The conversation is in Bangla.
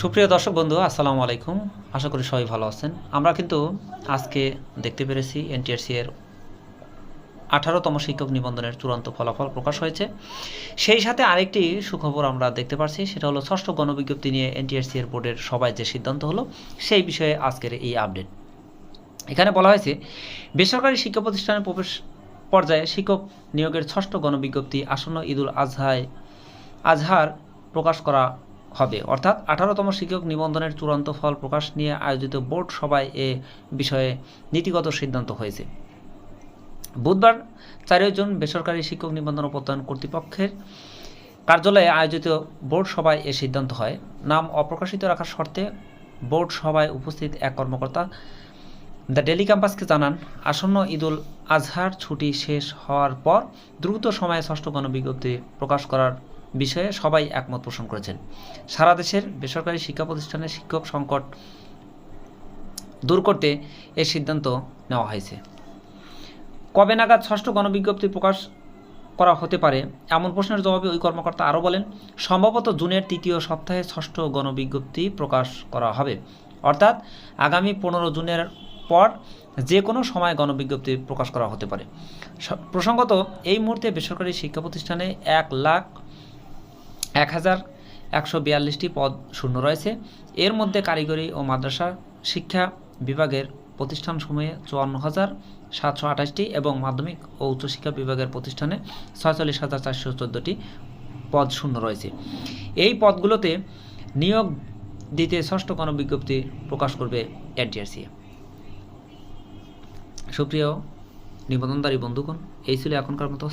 সুপ্রিয় দর্শক বন্ধু, আসসালামু আলাইকুম। আশা করি সবাই ভালো আছেন। আমরা কিন্তু আজকে দেখতে পেরেছি এনটিআরসি এর আঠারোতম শিক্ষক নিবন্ধনের চূড়ান্ত ফলাফল প্রকাশ হয়েছে। সেই সাথে আরেকটি সুখবর আমরা দেখতে পাচ্ছি সেটা হলো ষষ্ঠ গণবিজ্ঞপ্তি নিয়ে এনটিআরসি এর বোর্ডের সবাই যে সিদ্ধান্ত হলো, সেই বিষয়ে আজকের এই আপডেট। এখানে বলা হয়েছে, বেসরকারি শিক্ষা প্রতিষ্ঠানে প্রবেশ পর্যায়ে শিক্ষক নিয়োগের ষষ্ঠ গণবিজ্ঞপ্তি আসন্ন ঈদুল আজহায় আজহার প্রকাশ করা হবে। অর্থাৎ আঠারোতম শিক্ষক নিবন্ধনের চূড়ান্ত ফল প্রকাশ নিয়ে আয়োজিত বোর্ড সভায় এ বিষয়ে নীতিগত সিদ্ধান্ত হয়েছে। বুধবার চারই বেসরকারি শিক্ষক নিবন্ধন প্রত্যয়ন কর্তৃপক্ষের কার্যালয়ে আয়োজিত বোর্ড সভায় এ সিদ্ধান্ত হয়। নাম অপ্রকাশিত রাখার শর্তে বোর্ড সভায় উপস্থিত এক কর্মকর্তা দ্য ডেলি ক্যাম্পাসকে জানান, আসন্ন ঈদুল আজহার ছুটি শেষ হওয়ার পর দ্রুত সময়ে ষষ্ঠ গণবিজ্ঞপ্তি প্রকাশ করার বিষয়ে সবাই একমত পোষণ করেছেন। সারা দেশের বেসরকারি শিক্ষা প্রতিষ্ঠানের শিক্ষক সংকট দূর করতে এ সিদ্ধান্ত নেওয়া হয়েছে। কবে নাগাদ ষষ্ঠ গণবিজ্ঞপ্তি প্রকাশ করা হতে পারে, এমন প্রশ্নের জবাবে ওই কর্মকর্তা আরও বলেন, সম্ভবত জুনের তৃতীয় সপ্তাহে ষষ্ঠ গণবিজ্ঞপ্তি প্রকাশ করা হবে। অর্থাৎ আগামী পনেরো জুনের পর যে কোনো সময় গণবিজ্ঞপ্তি প্রকাশ করা হতে পারে। প্রসঙ্গত এই মুহূর্তে বেসরকারি শিক্ষা প্রতিষ্ঠানে এক লাখ এক হাজার একশো বিয়াল্লিশটি পদ শূন্য রয়েছে। এর মধ্যে কারিগরি ও মাদ্রাসা শিক্ষা বিভাগের প্রতিষ্ঠান প্রতিষ্ঠানসমূহে চুয়ান্ন হাজার সাতশো আঠাশটি এবং মাধ্যমিক ও উচ্চশিক্ষা বিভাগের প্রতিষ্ঠানে ছয়চল্লিশ হাজার চারশো চোদ্দোটি পদ শূন্য রয়েছে। এই পদগুলোতে নিয়োগ দিতে ষষ্ঠ গণবিজ্ঞপ্তি প্রকাশ করবে এনটিআরসি। সুপ্রিয় নিবন্ধনদারী বন্ধুগণ, এই ছিল এখনকার মতো।